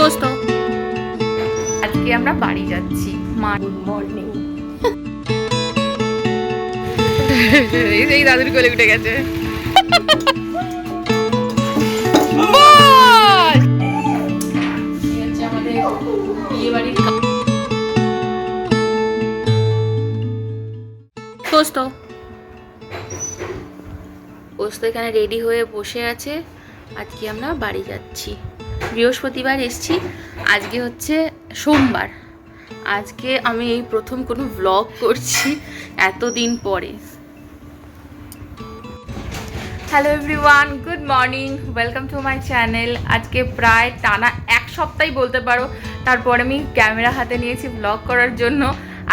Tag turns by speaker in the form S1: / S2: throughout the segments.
S1: দোস্ত আজকে আমরা বাড়ি যাচ্ছি। মা
S2: গুড মর্নিং
S1: এই দাদুর কোলে উঠে গেছে। দোস্ত পোস্ত এখানে রেডি হয়ে বসে আছে। আজকে আমরা বাড়ি যাচ্ছি। বৃহস্পতিবার এসছি। আজকে হচ্ছে সোমবার। আজকে আমি এই প্রথম কোনো ব্লগ করছি এতদিন পরে। Hello everyone good morning welcome to my channel আজকে প্রায় টানা এক সপ্তাহই বলতে পারো, তারপরে আমি ক্যামেরা হাতে নিয়েছি ব্লগ করার জন্য।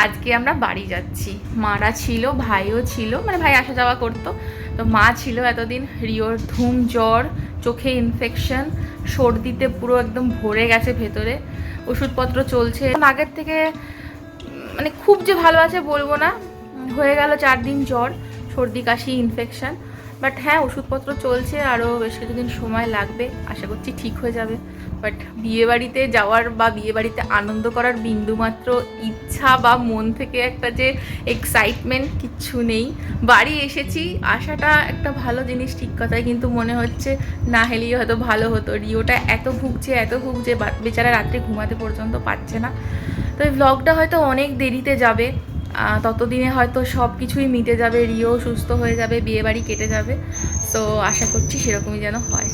S1: আজকে আমরা বাড়ি যাচ্ছি। মারা ছিল, ভাইও ছিল মানে ভাই আসা যাওয়া করতো। তো মা ছিল এতদিন রিওর ধুম জ্বর, চোখে ইনফেকশন সর্দিতে পুরো একদম ভরে গেছে ভেতরে। ওষুধপত্র চলছে। আগের থেকে মানে খুব যে ভালো আছে বলব না। হয়ে গেল চার দিন জ্বর, সর্দি, কাশি ইনফেকশন বাট হ্যাঁ ওষুধপত্র চলছে আরও বেশ কিছুদিন সময় লাগবে। আশা করছি ঠিক হয়ে যাবে। বাট বিয়েবাড়িতে যাওয়ার বা বিয়েবাড়িতে আনন্দ করার বিন্দুমাত্র ইচ্ছা বা মন থেকে একটা যে এক্সাইটমেন্ট কিচ্ছু নেই। বাড়ি এসেছি আসাটা একটা ভালো জিনিস ঠিক কথাই, কিন্তু মনে হচ্ছে না হেলেই হয়তো ভালো হতো। রিওটা এত ভুগছে এত ভুগছে বেচারা রাত্রে ঘুমাতে পর্যন্ত পাচ্ছে না। তো এই ভ্লগটা হয়তো অনেক দেরিতে যাবে ততদিনে হয়তো সব কিছুই মিটে যাবে, রিও সুস্থ হয়ে যাবে বিয়ে বাড়ি কেটে যাবে। সো আশা করছি সেরকমই যেন হয়।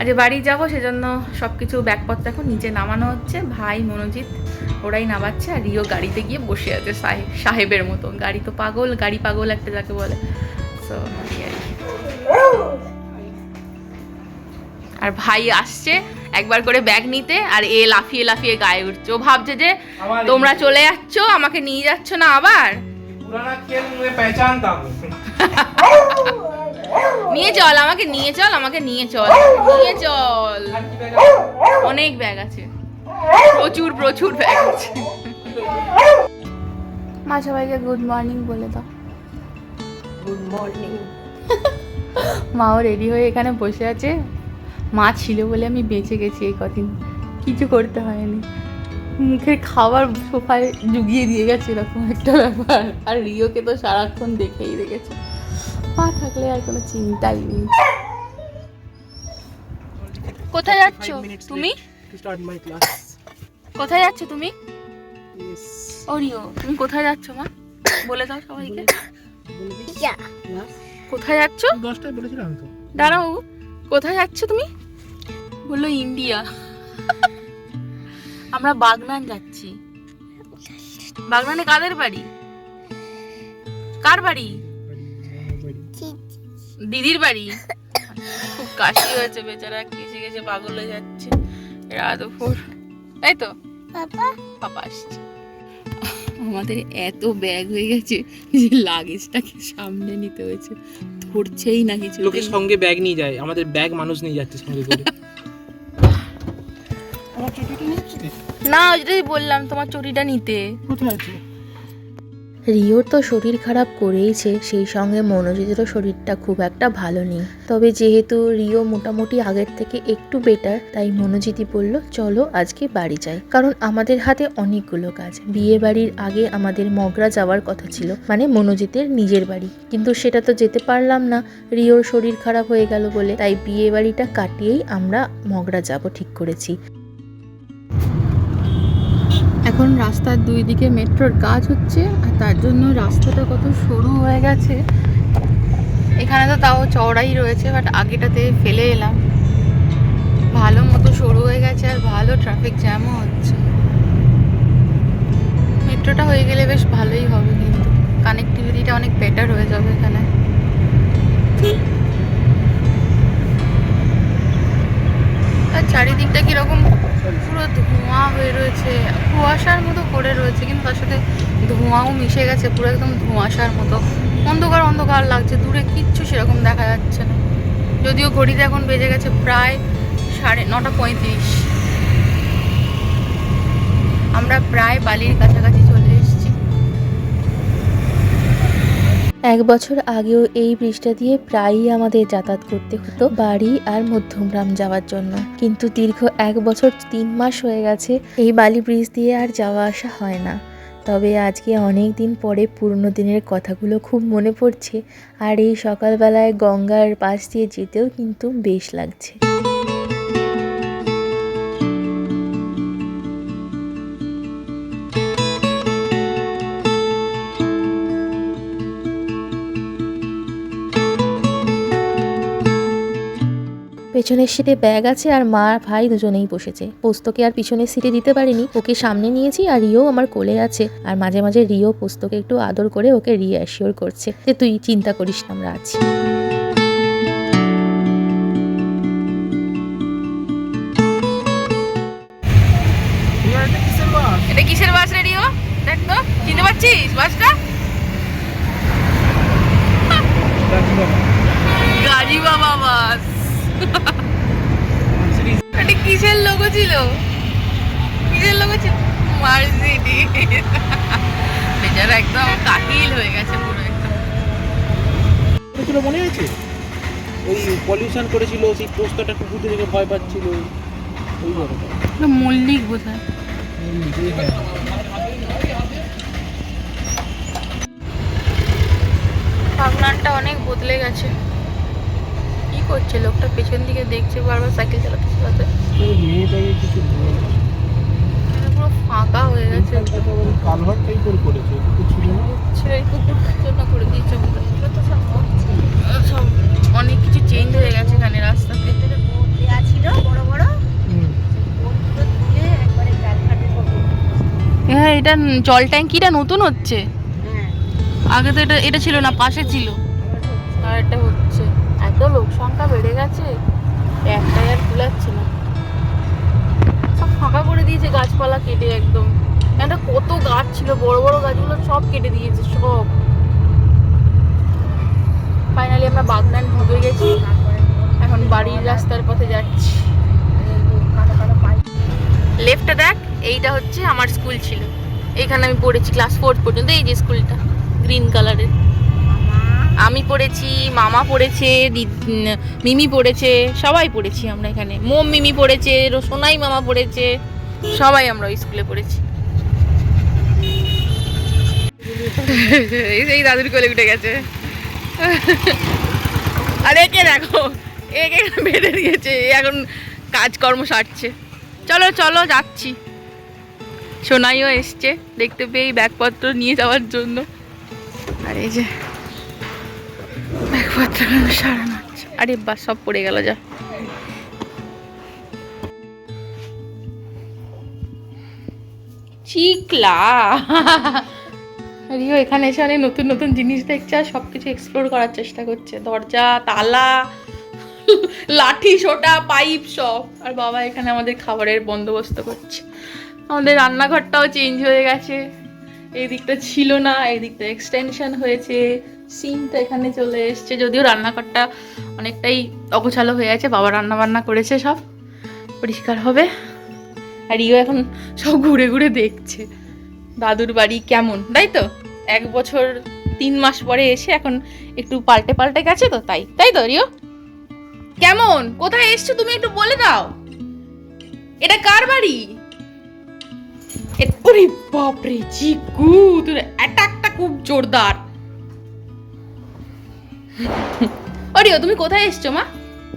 S1: আজ বাড়ি যাব সেজন্য সব কিছু ব্যাগপত্র এখন নিচে নামানো হচ্ছে। ভাই মনোজিৎ ওরাই নামাচ্ছে আর রিও গাড়িতে গিয়ে বসে আছে সাহেব সাহেবের মতো গাড়ি তো পাগল গাড়ি পাগল একটা যাকে বলে। সো আর ভাই আসছে একবার করে ব্যাগ নিতে আর এ লাফিয়ে লাফিয়ে গায়ে উঠছে। ও ভাবছে যে তোমরা চলে যাচ্ছ আমাকে নিয়ে যাচ্ছ না আবার?
S3: পুরানা
S1: নিয়ে চল আমাকে নিয়ে চল আমাকে নিয়ে চল নিয়ে চল। অনেক ব্যাগ আছে। প্রচুর প্রচুর ব্যাগ আছে। মা সবাইকে গুড মর্নিং বলে দাও।
S2: গুড মর্নিং
S1: মাও রেডি হয়ে এখানে বসে আছে। মা ছিল বলে আমি বেঁচে গেছি এই কদিন। কিছু করতে হয়নি। মুখের খাবার সোফায় জুগিয়ে দিয়ে গেছে এরকম একটা ব্যাপার। আর রিওকে তো সারাক্ষণ দেখেই রেখেছে। মা থাকলে আর কোনো চিন্তাই নেই। কোথায় যাচ্ছ তুমি. কোথায় যাচ্ছ তুমি?
S3: Yes.
S1: ও রিও তুমি কোথায় যাচ্ছ মা? বলে দাও সবাইকে। কোথায় যাচ্ছ?
S3: দশটায় বলেছিলাম তো।
S1: দাঁড়াও কোথায় যাচ্ছ তুমি? বলল ইন্ডিয়া। আমরা বাগনান যাচ্ছি। বাগনানে কাদের বাড়ি? কার বাড়ি? দিদির বাড়ি? খুব কাশি হয়েছে বেচারা কেসে গেছে পাগল হয়ে যাচ্ছে। রাত দুপুর। তাই তো? পাপা? আসছে। আমাদের এত ব্যাগ হয়ে গেছে যে লাগেজটাকে সামনে নিতে হয়েছে। ধরছেই না কিছু।
S3: লোকের সঙ্গে ব্যাগ নিয়ে যায় আমাদের ব্যাগ মানুষ নিয়ে যাচ্ছে সঙ্গে করে। আমার চটিটা নিচ্ছিস
S1: না ওইটাই বললাম তোমার চটিটা নিতে।
S3: কোথায় আছে?
S4: রিওর তো শরীর খারাপ করেইছে, সেই সঙ্গে মনোজিতেরও শরীরটা খুব একটা ভালো নেই। তবে যেহেতু রিও মোটামুটি আগের থেকে একটু বেটার তাই মনোজিতই বলল, চলো আজকে বাড়ি যাই। কারণ আমাদের হাতে অনেকগুলো কাজ। বিয়ে বাড়ির আগে আমাদের মগরা যাওয়ার কথা ছিল মানে মনোজিতের নিজের বাড়ি। কিন্তু সেটা তো যেতে পারলাম না, রিওর শরীর খারাপ হয়ে গেল বলে। তাই বিয়ে বাড়িটা কাটিয়েই আমরা মগরা যাব ঠিক করেছি।
S1: এখন রাস্তার দুই দিকে মেট্রোর কাজ হচ্ছে, আর তার জন্য রাস্তাটা কত সরু হয়ে গেছে। এখানে তো তাও চওড়াই রয়েছে বাট আগেটাতে ফেলে এলাম। ভালো মতো সরু হয়ে গেছে, আর ভালো ট্রাফিক জ্যামও হচ্ছে। মেট্রোটা হয়ে গেলে বেশ ভালোই হবে কিন্তু। কানেক্টিভিটিটা অনেক বেটার হয়ে যাবে এখানে। আর চারিদিকটা কীরকম পুরো ধোঁয়া হয়ে রয়েছে কুয়াশার মতো করে রয়েছে, কিন্তু তার সাথে ধোঁয়াও মিশে গেছে, পুরো একদম ধোঁয়াশার মতো। অন্ধকার অন্ধকার লাগছে, দূরে কিচ্ছু সেরকম দেখা যাচ্ছে না। যদিও ঘড়িতে এখন বেজে গেছে প্রায় সাড়ে নটা পঁয়ত্রিশ। আমরা প্রায় বালির কাছাকাছি
S4: এক বছর আগেও এই ব্রিজটা দিয়ে প্রায়ই আমাদের যাতায়াত করতে হতো বাড়ি আর মধ্যমগ্রাম যাওয়ার জন্য। কিন্তু দীর্ঘ এক বছর তিন মাস হয়ে গেছে এই বালি ব্রিজ দিয়ে আর যাওয়া আসা হয় না। তবে আজকে অনেক দিন পরে পুরনো দিনের কথাগুলো খুব মনে পড়ছে আর এই সকালবেলায় গঙ্গার পাশ দিয়ে যেতেও কিন্তু বেশ লাগছে। পেছনের সিটে ব্যাগ আছে আর মা আর ভাই দুজনেই বসেছে। পোস্তকে আর পিছনের সিটে দিতে পারিনি। ওকে সামনে নিয়েছি আর রিও আমার কোলে আছে। আর মাঝে মাঝে রিও পোস্তকে একটু আদর করে ওকে রিঅ্যাসিওর করছে যে তুই চিন্তা করিস না আমরা আছি।
S3: এটা কিসের বাস
S1: এটা কিসের বাস রেডিও দেখ তো চিনতে পারছিস বাসটা? গাড়ি বাবা বাস। এটা কিসের লোগো ছিল? কিসের লোগো ছিল? মার্সিডিজ বেচারা একদম কাহিল হয়ে গেছে পুরো একদম।
S3: করেছিল মনে আছে? ওই পলিউশন করেছিল সেই পোস্টারটা কুকুরদের দেখে ভয় পাচ্ছিল। ওই ব্যাপারটা।
S1: মল্লিক বোধ হয় বাগনানটা অনেক বদলে গেছে। করছে লোকটা পেছন দিকে দেখছে বারবার সাইকেল চালাতে চালাতে।
S3: মেয়েটাকে কিছু
S1: এটা পুরো ফাঁকা হয়ে গেছে।
S3: কালভার টাইপের করেছে
S1: জন্য করে দিয়েছে তো সব অনেক কিছু চেঞ্জ হয়ে গেছে এখানে রাস্তাতে।
S2: দেয়া ছিল বড় বড়।
S1: হ্যাঁ এটা জল ট্যাঙ্কিটা নতুন হচ্ছে।
S2: হ্যাঁ।
S1: আগে তো এটা এটা ছিল না পাশে ছিল। আর এটা হচ্ছে। এত লোক সংখ্যা বেড়ে গেছে, একটাই আর কুলাচ্ছে না। সব ফাঁকা করে দিয়েছে গাছপালা কেটে একদম। এটা কত গাছ ছিল, বড় বড় গাছগুলো সব কেটে দিয়েছে সব। ফাইনালি আমরা বাগনান ঢুকে গেছি, এখন বাড়ির রাস্তার পথে যাচ্ছি। লেফটে দেখ, এইটা হচ্ছে আমার স্কুল ছিল। এখানে আমি পড়েছি ক্লাস ফোর্থ পর্যন্ত, এই যে স্কুলটা গ্রিন কালারের আমি পড়েছি, মামা পড়েছে মিমি পড়েছে, সবাই পড়েছি আমরা এখানে। মোম মিমি পড়েছে, সোনাই মামা পড়েছে, সবাই আমরা ওই স্কুলে পড়েছি। এই দাদুর কোলে উঠে গেছে। আর একে দেখো একে বেঁধে দিয়েছে এখন কাজকর্ম সারছে। চলো চলো, যাচ্ছি। সোনাইও এসছে, দেখতে পেয়ে ব্যাগপত্র নিয়ে যাওয়ার জন্য। আর এই যে আরে বাস সব পড়ে গেল, যা। চিকলা। রিও এখানে এসে অনেক নতুন নতুন জিনিস দেখছে আর সব কিছু এক্সপ্লোর করার চেষ্টা করছে। দরজা, তালা, লাঠি, সোটা, পাইপ সব। আর বাবা এখানে আমাদের খাবারের বন্দোবস্ত করছে। আমাদের রান্নাঘরটাও চেঞ্জ হয়ে গেছে। এই দিকটা ছিল না, এই দিকটা এক্সটেনশন হয়েছে। সিমটা এখানে চলে এসছে, যদিও রান্নাঘরটা অনেকটাই অগোছালো হয়ে আছে, বাবা রান্না বান্না করেছে সব, পরিষ্কার হবে। আর ইও এখন সব ঘুরে ঘুরে দেখছে, দাদুর বাড়ি কেমন, তাই তো? এক বছর তিন মাস পরে এসে এখন একটু পাল্টে পাল্টে গেছে তো, তাই তাই তো রিও? কেমন? কোথায় এসছো তুমি একটু বলে দাও। এটা কার বাড়ি? ওরে বাপরে চিকু তোর অ্যাটাকটা খুব জোরদার। অরিও তুমি কোথায় এসছো মা?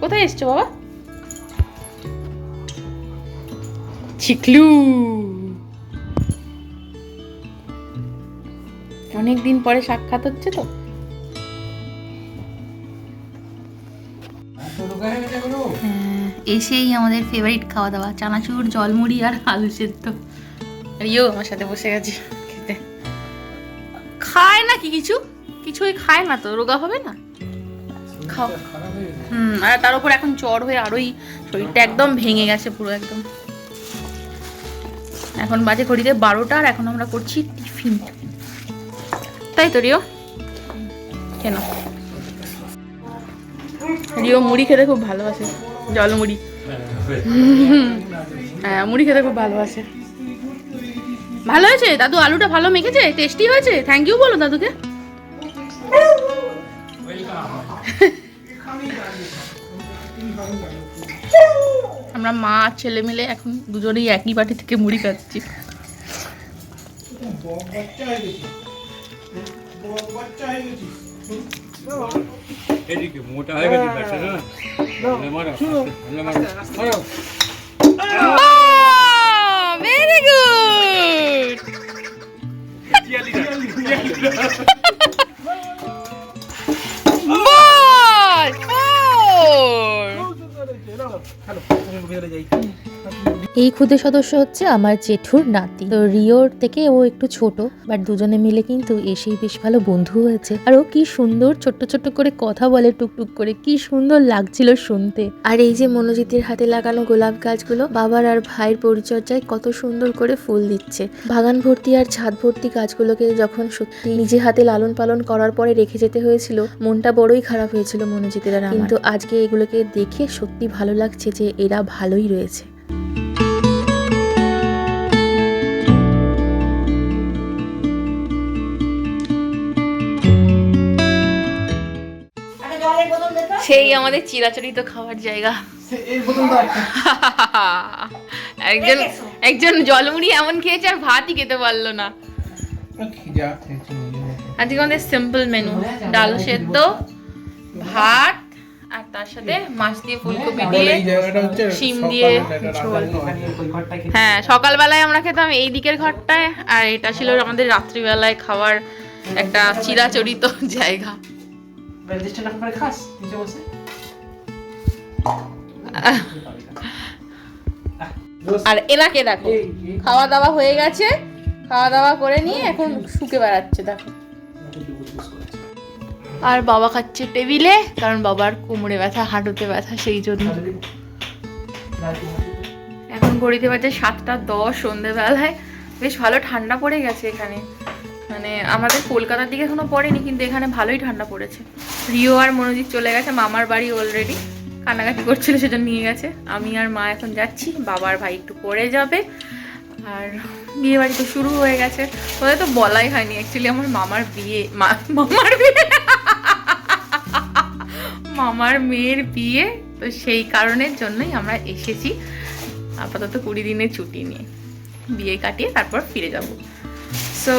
S1: কোথায় এসছো বাবা? চিকলু। অনেক দিন পরে সাক্ষাৎ হচ্ছে তো। হ্যাঁ, এসেই আমাদের ফেভারিট খাওয়া দাওয়া চানাচুর জলমুড়ি আর আলু সেদ্ধ। ইয়েও আমার সাথে বসে গেছে খেতে। খায় না কি কিছু? কিছুই খায় না তো রোগা হবে না? খাও হুম, আর তার উপর এখন জ্বর হয়ে আরোই শরীরটা একদম ভেঙে গেছে পুরো একদম। এখন বাজে ঘড়িতে বারোটা, আর এখন আমরা করছি টিফিন। তাই তো, রিও? কেন? রিও মুড়ি খেতে খুব ভালোবাসে, জল মুড়ি। হ্যাঁ মুড়ি খেতে খুব ভালোবাসে। ভালো হয়েছে? দাদু, আলুটা ভালো মেখেছে? টেস্টি হয়েছে? থ্যাংক ইউ বলো দাদুকে। আমরা মা আর ছেলে মিলে এখন দুজনেই একই বাটি থেকে মুড়ি খাচ্ছি।
S5: মোটা হয়ে গেছে ভেরি গুড હાલો
S1: ઊંઘ મેળે જાય
S4: এই ক্ষুদে সদস্য হচ্ছে আমার জেঠুর নাতি। তো রিওর থেকে ও একটু ছোট বাট দুজনে মিলে কিন্তু এসেই বেশ ভালো বন্ধু হয়েছে। আর ও কি সুন্দর ছোট্ট ছোট্ট করে কথা বলে, টুকটুক করে, কি সুন্দর লাগছিল শুনতে। আর এই যে মনোজিতের হাতে লাগানো গোলাপ গাছগুলো, বাবার আর ভাইয়ের পরিচর্যায় কত সুন্দর করে ফুল দিচ্ছে। বাগান ভর্তি আর ছাদ ভর্তি গাছগুলোকে যখন সত্যি নিজে হাতে লালন পালন করার পরে রেখে যেতে হয়েছিল, মনটা বড়ই খারাপ হয়েছিল মনোজিতের। কিন্তু আজকে এগুলোকে দেখে সত্যি ভালো লাগছে যে এরা ভালোই রয়েছে।
S1: সেই আমাদের চিরাচরিত খাওয়ার জায়গা। একজন একজন জলমুড়ি এমন খেয়েছে আর ভাতই খেতে পারল না। আজকে আমাদের সিম্পল মেনু ডাল সেদ্ধ ভাত আর তার সাথে মাছ দিয়ে ফুলকপি দিয়ে শিম দিয়ে। ঝোল হ্যাঁ। সকালবেলায় আমরা খেতাম এই দিকের ঘরটায় আর এটা ছিল আমাদের রাত্রিবেলায় খাওয়ার একটা চিরাচরিত জায়গা। আর এনাকে দেখো খাওয়া দাওয়া হয়ে গেছে খাওয়া দাওয়া করে নিয়ে এখন শুকে বেড়াচ্ছে দেখো আর বাবা খাচ্ছে টেবিলে কারণ বাবার কোমরে ব্যথা হাঁটুতে ব্যথা সেই জন্য এখন ঘড়িতে বাজে সাতটা দশ সন্ধেবেলায় বেশ ভালো ঠান্ডা পড়ে গেছে এখানে মানে আমাদের কলকাতার দিকে এখনও পড়েনি কিন্তু এখানে ভালোই ঠান্ডা পড়েছে রিও আর মনোজিৎ চলে গেছে, মামার বাড়ি অলরেডি কান্নাকাটি করছিল সেজন্য নিয়ে গেছে। আমি আর মা এখন যাচ্ছি বাবার ভাই একটু পরে যাবে। আর বিয়ে বাড়ি তো শুরু হয়ে গেছে। ওদের তো বলাই হয়নি অ্যাকচুয়ালি আমার মামার বিয়ে মামার বিয়ে। মামার মেয়ের বিয়ে, তো সেই কারণের জন্যই আমরা এসেছি। আপাতত কুড়ি দিনের ছুটি নিয়ে। বিয়ে কাটিয়ে তারপর ফিরে যাব। সো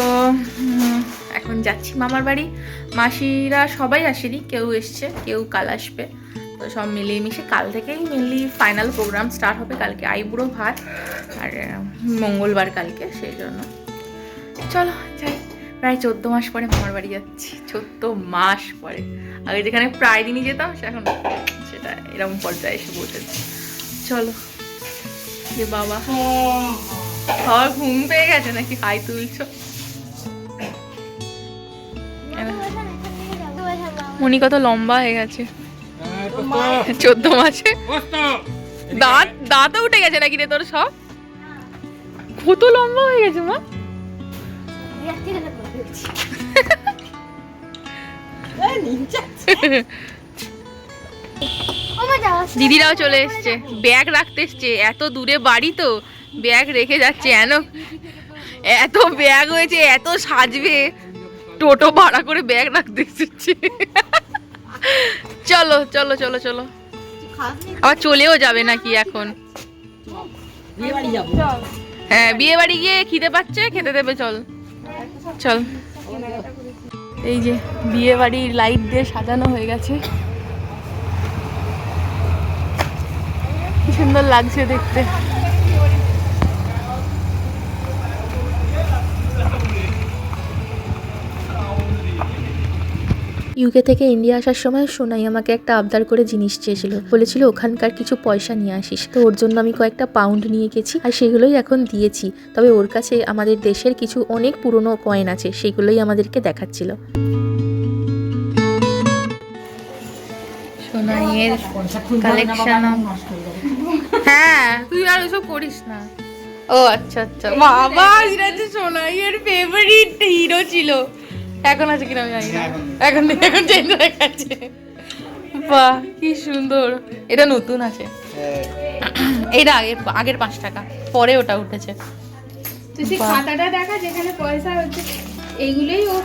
S1: এখন যাচ্ছি মামার বাড়ি। মাসিরা সবাই আসেনি কেউ এসছে কেউ কাল আসবে। তো সব মিলিয়ে মিশে কাল থেকেই মেনলি ফাইনাল প্রোগ্রাম স্টার্ট হবে কালকে আইবুড়ো ভাত আর মঙ্গলবার কালকে সেই জন্য। চলো যাই। প্রায় চোদ্দ মাস পরে মামার বাড়ি যাচ্ছি। চোদ্দ মাস পরে। আগে যেখানে প্রায় দিনই যেতাম সে এখন সেটা এরকম পর্যায়ে এসে বসেছে চলো যে বাবা। খাওয়ার ঘুম পেয়ে গেছে নাকি হাই তুলছো? মনি কত লম্বা হয়ে গেছে। চোদ্দ মাসে। দাঁত দাঁতও উঠে গেছে নাকি রে তোর সব? কত লম্বা হয়ে গেছে মা। দিদিরাও চলে এসছে। ব্যাগ রাখতে এসছে। এত দূরে বাড়ি তো। ব্যাগ রেখে যাচ্ছে এন। এত ব্যাগ হয়েছে এত সাজবে। টোটো ভাড়া করে ব্যাগ রাখতে এসেছে চলো চলো চলো চলো। আবার চলেও যাবে নাকি এখন? হ্যাঁ বিয়ে বাড়ি গিয়ে খিদে পাচ্ছে, খেতে দেবে, চল। চল। এই যে, বিয়ে বাড়ির লাইট দিয়ে সাজানো হয়ে গেছে। কি সুন্দর লাগছে দেখতে।
S4: ইউকে থেকে ইন্ডিয়া আসার সময় সোনাই আমাকে একটা আবদার করে জিনিস চেয়েছিল। বলেছিল ওখানকার কিছু পয়সা নিয়ে আসিস। তো ওর জন্য আমি কয়েকটা পাউন্ড নিয়ে গেছি আর সেগুলোই এখন দিয়েছি। তবে ওর কাছে আমাদের দেশের কিছু অনেক পুরনো কয়েন আছে সেগুলোই আমাদেরকে দেখাচ্ছিল।
S1: সোনাইয়ের কালেকশন হ্যাঁ তুই আর ওসব করিস না। ও আচ্ছা আচ্ছা। বাবা এটা যে সোনাইয়ের ফেভারিট হিরো ছিল। এখন আছে কিনা আমি জানি না। এখন নেই, এখন চেঞ্জ হয়ে গেছে। বাহ কি সুন্দর। এটা নতুন আছে। এটা আগের আগের পাঁচ টাকা পরে ওটা উঠেছে।
S6: খাতাটা দেখা যেখানে পয়সা হচ্ছে
S2: এইগুলোই ও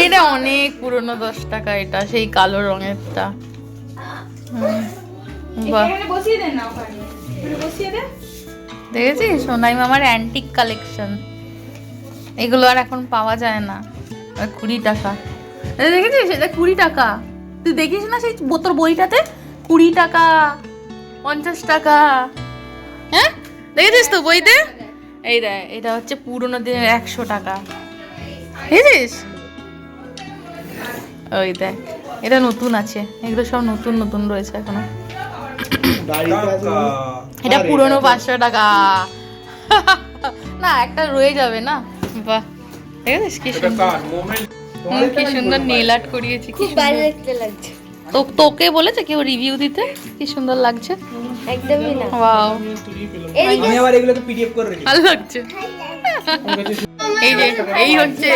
S1: এইটা অনেক পুরনো দশ টাকা এটা সেই কালো রঙেরটা।
S2: বসিয়ে দেন না ওখানে। বসিয়ে দেন
S1: দেখেছিস? সোনাই মামার অ্যান্টিক কালেকশন এগুলো আর এখন পাওয়া যায় না। কুড়ি টাকা। দেখেছিস? এটা কুড়ি টাকা। তুই দেখিস না সেই বোতল বইটাতে? কুড়ি টাকা, পঞ্চাশ টাকা। হ্যাঁ? দেখেছিস তো বইতে? এই দেখ, এটা হচ্ছে পুরোনো দিনের একশো টাকা। দেখেছিস? ওই দেখ, এটা নতুন আছে। এগুলো সব নতুন নতুন রয়েছে এখনও। এটা পুরনো পাঁচশো টাকা। না, একটা রয়ে যাবে না? বাহ। দেখেছিস কি সুন্দর। হুম, কি সুন্দর নেল আর্ট করিয়েছি কি সুন্দর।
S2: দেখতে লাগছে।
S1: তো তোকে বলেছে কেউ রিভিউ দিতে? কি সুন্দর লাগছে?
S2: একদমই না।
S1: ওয়াও
S3: আমি আবার এগুলোকে পিডিএফ করে রেখেছি।
S1: ভালো লাগছে। এই যে এই হচ্ছে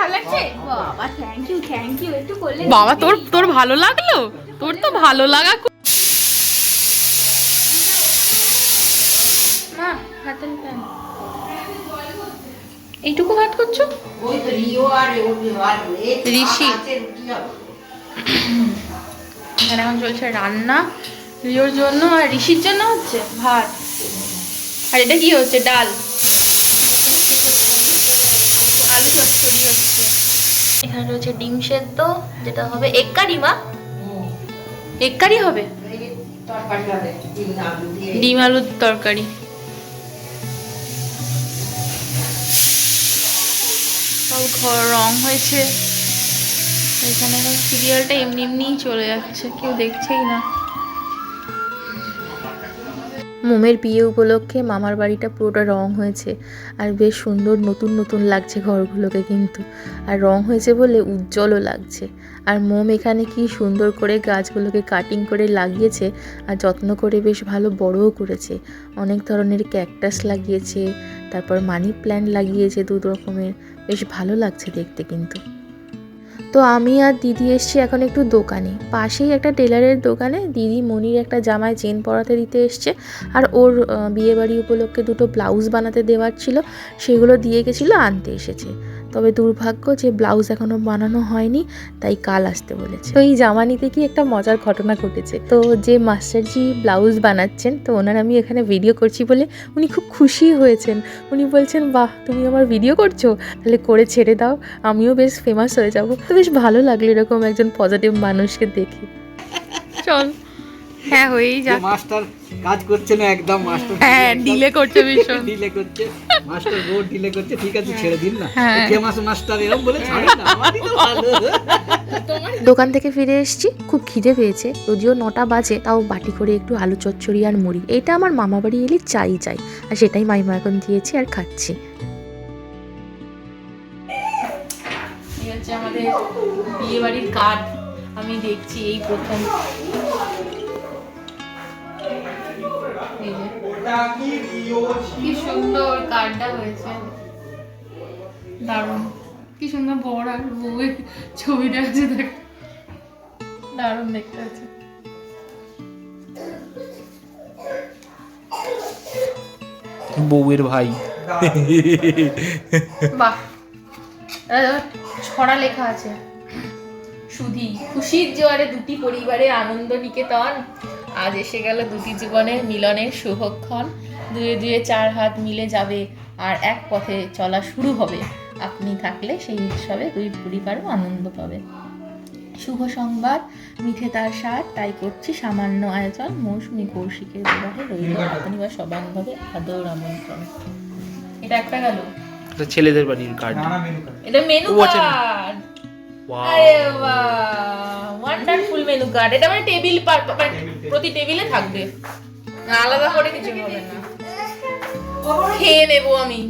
S2: ভালো লাগছে বাবা থ্যাংক ইউ থ্যাংক ইউ একটু করলে
S1: বাবা তোর তোর ভালো লাগল? তোর তো ভালো লাগা মা হাতে নিতেন এইটুকু ভাত করছ? ঋষি। এখানে এখন চলছে রান্না রিওর জন্য আর ঋষির জন্য হচ্ছে ভাত। আর এটা কি হচ্ছে? ডাল। আলু চচ্চড়ি হচ্ছে। এখানে রয়েছে ডিম সেদ্ধ যেটা হবে এগ কারি মা। এগ কারি হবে? ডিম আলুর তরকারি। সব ঘর রং হয়েছে। এখানে সিরিয়ালটা এমনি এমনিই চলে যাচ্ছে, কেউ দেখছেই না।
S4: মোমের বিয়ে উপলক্ষে মামার বাড়িটা পুরোটা রং হয়েছে, আর বেশ সুন্দর নতুন নতুন লাগছে ঘরগুলোকে কিন্তু। আর রং হয়েছে বলে উজ্জ্বলও লাগছে। আর মোম এখানে কি সুন্দর করে গাছগুলোকে কাটিং করে লাগিয়েছে, আর যত্ন করে বেশ ভালো বড়ও করেছে। অনেক ধরনের ক্যাকটাস লাগিয়েছে, তারপর মানি প্ল্যান্ট লাগিয়েছে দু রকমের। বেশ ভালো লাগছে দেখতে কিন্তু। তো আমি আর দিদি এসছি এখন একটু দোকানে। পাশেই একটা টেলারের দোকানে দিদি মনির একটা জামায় চেন পরাতে দিতে এসছে। আর ওর বিয়েবাড়ি উপলক্ষে দুটো ব্লাউজ বানাতে দেওয়ার ছিল। সেগুলো দিয়ে গেছিল, আনতে এসেছে। তবে দুর্ভাগ্য যে ব্লাউজ এখনও বানানো হয়নি তাই কাল আসতে বলেছে। তো এই জামা নিতে কি একটা মজার ঘটনা ঘটেছে। তো যে মাস্টারজি ব্লাউজ বানাচ্ছেন তো ওনার আমি এখানে ভিডিও করছি বলে উনি খুব খুশি হয়েছেন। উনি বলছেন বাহ তুমি আমার ভিডিও করছ? তাহলে করে ছেড়ে দাও আমিও বেশ ফেমাস হয়ে যাব। তো বেশ ভালো লাগল এরকম একজন পজিটিভ মানুষকে দেখে।
S1: চল। হ্যাঁ হয়েই যা
S3: মাস্টার কাজ করছে না একদম মাস্টার
S1: হ্যাঁ ডিলে করছে ভীষণ।
S3: ডিলে করছে মাস্টার ডিলে করছে ঠিক আছে ছেড়ে দিন না।
S1: হ্যাঁ।
S3: কে মাস মাস্টার এরকম বলে ছাড়ে না? আমারই তো ভালো।
S4: দোকান থেকে ফিরে এসেছি খুব খিদে পেয়েছে যদিও নটা বাজে তাও বাটি করে একটু আলু চচ্চড়ি আর মুড়ি। এটা আমার মামা বাড়ি এলে চাই চাই। আর সেটাই মাইমা এখন দিয়েছি আর খাচ্ছি।
S1: আমাদের বিয়ে বাড়ির কার্ড আমি দেখছি এই প্রথম। কি সুন্দর কার্ডটা হয়েছে। দারুণ। কি সুন্দর বড় আর বউয়ের ছবিটা আছে দেখ। দারুণ দেখতে আছে
S3: বউয়ের ভাই।
S1: বাহ। ছড়া লেখা আছে। সুধি খুশির জোয়ারে দুটি পরিবারে আনন্দ নিকেতন। আজ এসে গেল দুটি জীবনের মিলনের শুভক্ষণ। দুয়ে দুয়ে চার হাত মিলে যাবে আর এক পথে চলা শুরু হবে। আপনি থাকলে সেই উৎসবে দুই পরিবারও আনন্দ পাবে। শুভ সংবাদ মিঠে তার স্বাদ তাই করছি সামান্য আয়োজন। মৌসুমী কৌশিকের বিবাহে রইল আপনি বা সবান্ধবে আদর আমন্ত্রণ। এটা একটা গেল?
S3: ছেলেদের বাড়ির কার্ড
S1: এটা মেনু। কার্ড আরে বাহ ওয়ান্ডারফুল মেনু কার্ড এটা মানে টেবিল প্রতি টেবিলে থাকবে। আলাদা করে কিছু হবে না। খেয়ে নেব আমি।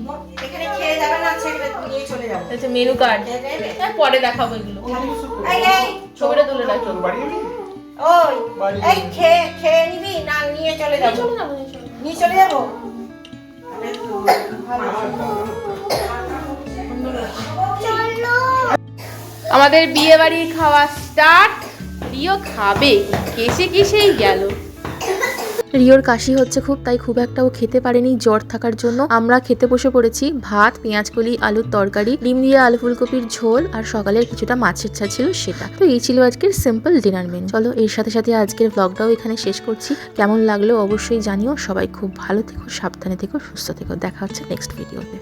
S2: এখানে খেয়ে যাবে না ছেড়ে নিয়ে চলে যাব।
S1: আচ্ছা মেনু কার্ড হ্যাঁ পরে দেখাবো এগুলো। ছবিটা তুলে রাখো।
S2: ওই এই খেয়ে খেয়ে নিবি? না নিয়ে চলে যাব। নিয়ে চলে। যাব?
S1: আমাদের বিয়ে বাড়ির খাওয়া স্টার্ট প্রিয় খাবে। কেসে কেসেই গেল।
S4: রিওর কাশি হচ্ছে খুব, তাই খুব একটা ও খেতে পারেনি জ্বর থাকার জন্য। আমরা খেতে বসে পড়েছি ভাত পেঁয়াজকলি আলুর তরকারি, ডিম দিয়ে আলু ফুলকপির ঝোল আর সকালের কিছুটা মাছের ছা ছিল সেটা। তো এই ছিল আজকের সিম্পল ডিনার মেনু চলো, এর সাথে সাথে আজকের ব্লগটাও এখানে শেষ করছি। কেমন লাগল অবশ্যই জানিও। সবাই খুব ভালো থেকো, সাবধানে থেকো, সুস্থ থেকো। দেখা হচ্ছে নেক্সট ভিডিওতে